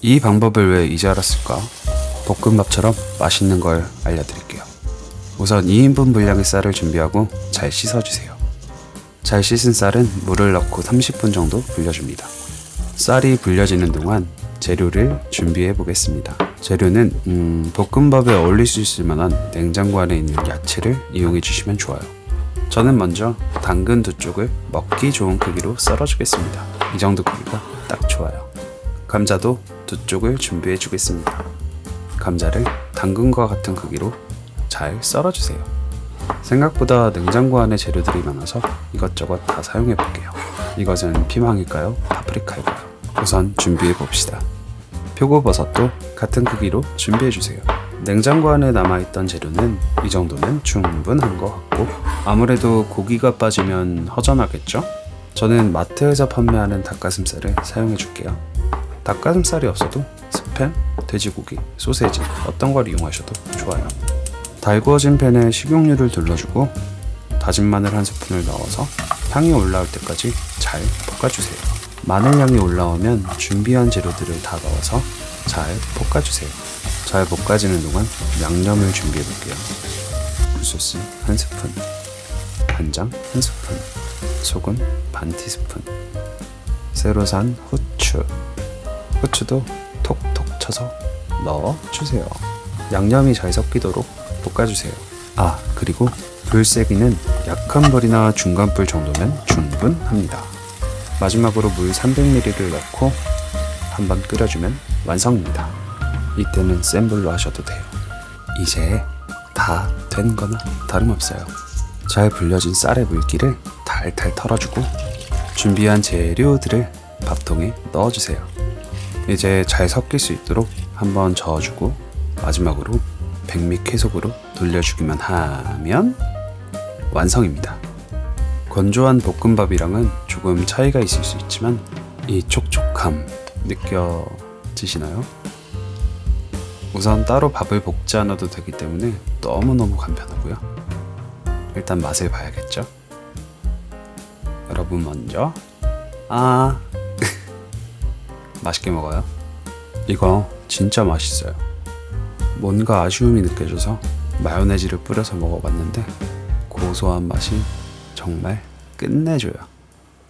이 방법을 왜 이제 알았을까? 볶음밥처럼 맛있는 걸 알려드릴게요. 우선 2인분 분량의 쌀을 준비하고 잘 씻어주세요. 잘 씻은 쌀은 물을 넣고 30분 정도 불려줍니다. 쌀이 불려지는 동안 재료를 준비해 보겠습니다. 재료는 음, 볶음밥에 어울릴 수 있을 만한 냉장고 안에 있는 야채를 이용해 주시면 좋아요. 저는 먼저 당근 두 쪽을 먹기 좋은 크기로 썰어 주겠습니다. 이 정도 크기가 딱 좋아요. 감자도 두 쪽을 준비해 주겠습니다. 감자를 당근과 같은 크기로 잘 썰어주세요. 생각보다 냉장고 안에 재료들이 많아서 이것저것 다 사용해 볼게요. 이것은 피망일까요? 파프리카일까요? 우선 준비해 봅시다. 표고버섯도 같은 크기로 준비해 주세요. 냉장고 안에 남아있던 재료는 이 정도면 충분한 것 같고 아무래도 고기가 빠지면 허전하겠죠? 저는 마트에서 판매하는 닭가슴살을 사용해 줄게요. 닭가슴살이 없어도 스팸, 돼지고기, 소세지 어떤 걸 이용하셔도 좋아요. 달구어진 팬에 식용유를 둘러주고 다진 마늘 한 스푼을 넣어서 향이 올라올 때까지 잘 볶아주세요. 마늘 향이 올라오면 준비한 재료들을 다 넣어서 잘 볶아주세요. 잘 볶아지는 동안 양념을 준비해 볼게요. 굴소스 한 스푼, 간장 한 스푼, 소금 반 티스푼, 새로 산 후추, 후추도 톡톡 쳐서 넣어주세요. 양념이 잘 섞이도록 볶아주세요. 아, 그리고 불 세기는 약한 불이나 중간 불 정도면 충분합니다. 마지막으로 물 300ml를 넣고 한번 끓여주면 완성입니다. 이때는 센 불로 하셔도 돼요. 이제 다 된 거나 다름없어요. 잘 불려진 쌀의 물기를 달달 털어주고 준비한 재료들을 밥통에 넣어주세요. 이제 잘 섞일 수 있도록 한번 저어주고 마지막으로 백미 쾌속으로 돌려주기만 하면 완성입니다. 건조한 볶음밥이랑은 조금 차이가 있을 수 있지만 이 촉촉함 느껴지시나요? 우선 따로 밥을 볶지 않아도 되기 때문에 너무너무 간편하고요. 일단 맛을 봐야겠죠? 여러분 먼저 아 맛있게 먹어요. 이거 진짜 맛있어요. 뭔가 아쉬움이 느껴져서 마요네즈를 뿌려서 먹어봤는데 고소한 맛이 정말 끝내줘요.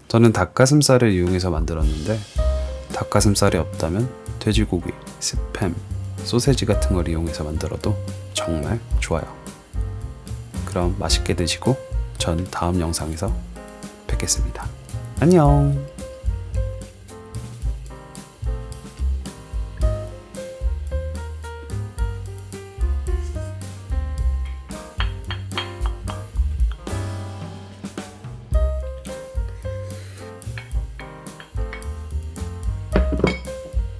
저는 닭가슴살을 이용해서 만들었는데 닭가슴살이 없다면 돼지고기, 스팸, 소세지 같은 걸 이용해서 만들어도 정말 좋아요. 그럼 맛있게 드시고 전 다음 영상에서 뵙겠습니다. 안녕.